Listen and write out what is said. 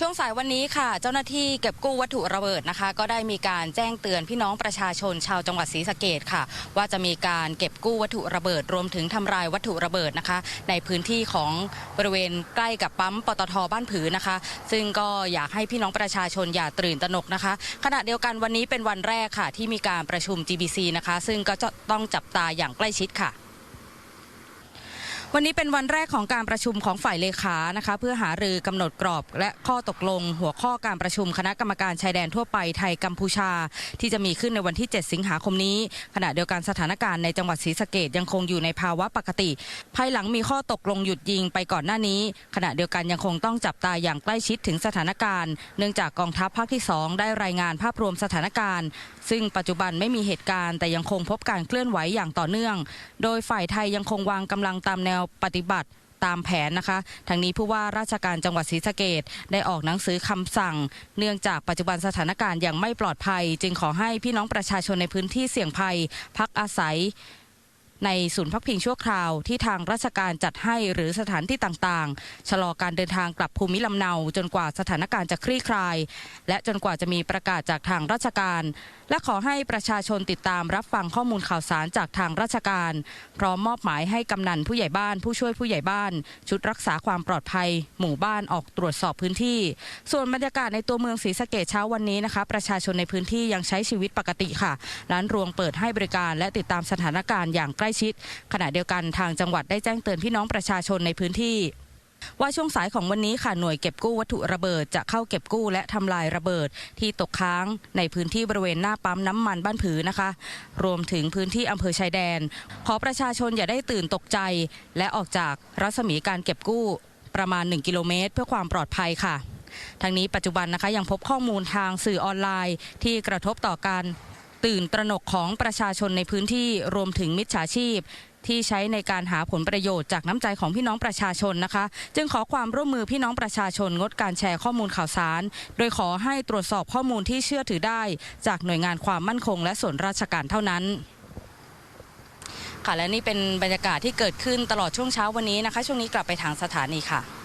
ช่วงสายวันนี้ค่ะ เจ้าหน้าที่เก็บกู้วัตถุระเบิดนะคะ ก็ได้มีการแจ้งเตือนพี่น้องประชาชนชาวจังหวัดศรีสะเกดค่ะ ว่าจะมีการเก็บกู้วัตถุระเบิดรวมถึงทำลายวัตถุระเบิดนะคะ ในพื้นที่ของบริเวณใกล้กับปั๊มปตทบ้านผือนะคะ ซึ่งก็อยากให้พี่น้องประชาชนอย่าตื่นตระหนกนะคะ ขณะเดียวกันวันนี้เป็นวันแรกค่ะ ที่มีการประชุม GBC นะคะ ซึ่งก็จะต้องจับตาอย่างใกล้ชิดค่ะ วันนี้เป็นวันแรกของการประชุมของฝ่ายเลขานะคะ เพื่อหารือกำหนดกรอบ และข้อตกลง หัวข้อการประชุมคณะกรรมการชายแดนทั่วไปไทยกัมพูชา ที่จะมีขึ้นในวันที่ 7 สิงหาคมนี้ ขณะเดียวกันสถานการณ์ในจังหวัดศรีสะเกดยังคงอยู่ในภาวะปกติ ภายหลังมีข้อตกลงหยุดยิงไปก่อนหน้านี้ ขณะเดียวกันยังคงต้องจับตาอย่างใกล้ชิดถึงสถานการณ์ เนื่องจากกองทัพภาคที่ 2 ได้รายงานภาพรวมสถานการณ์ ซึ่งปัจจุบันไม่มีเหตุการณ์แต่ยังคงพบการเคลื่อนไหวอย่างต่อเนื่อง โดยฝ่ายไทยยังคงวางกำลังตามแนวปฏิบัติตามแผนนะคะทางนี้ผู้ว่าราชการจังหวัดศรีสะเกดได้ออกหนังสือคำสั่ง เนื่องจากปัจจุบันสถานการณ์ยังไม่ปลอดภัย จึงขอให้พี่น้องประชาชนในพื้นที่เสี่ยงภัย พักอาศัย ในศูนย์พักพิงชั่วคราวที่ทางราชการจัดให้หรือสถานที่ต่างๆ ชะลอการเดินทางกลับภูมิลำเนา จนกว่าสถานการณ์จะคลี่คลาย และจนกว่าจะมีประกาศจากทางราชการ และขอให้ประชาชนติดตามรับฟังข้อมูลข่าวสารจากทางราชการ พร้อมมอบหมายให้กำนันผู้ใหญ่บ้าน ผู้ช่วยผู้ใหญ่บ้าน ชุดรักษาความปลอดภัย หมู่บ้านออกตรวจสอบพื้นที่ ส่วนบรรยากาศในตัวเมืองศรีสะเกดเช้าวันนี้นะคะ ประชาชนในพื้นที่ยังใช้ชีวิตปกติค่ะ ร้านรวงเปิดให้บริการและติดตามสถานการณ์อย่างใกล้ล้ชิด ขณะเดียวกันทางจังหวัดได้แจ้งเตือนพี่น้องประชาชนในพื้นที่ว่าช่วงสายของวันนี้ค่ะหน่วยเก็บกู้วัตถุระเบิดจะเข้าเก็บกู้และทำลายระเบิดที่ตกค้างในพื้นที่บริเวณหน้าปั๊มน้ำมันบ้านผือนะคะ รวมถึงพื้นที่อำเภอชายแดน ขอประชาชนอย่าได้ตื่นตกใจ และออกจากรัศมีการเก็บกู้ประมาณ 1 กิโลเมตร เพื่อความปลอดภัยค่ะทางนี้ปัจจุบันนะคะยังพบข้อมูลทางสื่อออนไลน์ที่กระทบต่อการ ตื่นตระหนกของประชาชนในพื้นที่รวมถึงมิจฉาชีพ ที่ใช้ในการหาผลประโยชน์จากน้ำใจของพี่น้องประชาชนนะคะ จึงขอความร่วมมือพี่น้องประชาชนงดการแชร์ข้อมูลข่าวสาร โดยขอให้ตรวจสอบข้อมูลที่เชื่อถือได้ จากหน่วยงานความมั่นคง และส่วนราชการเท่านั้นค่ะและนี่เป็นบรรยากาศที่เกิดขึ้นตลอดช่วงเช้าวันนี้นะคะ ช่วงนี้กลับไปทางสถานีค่ะ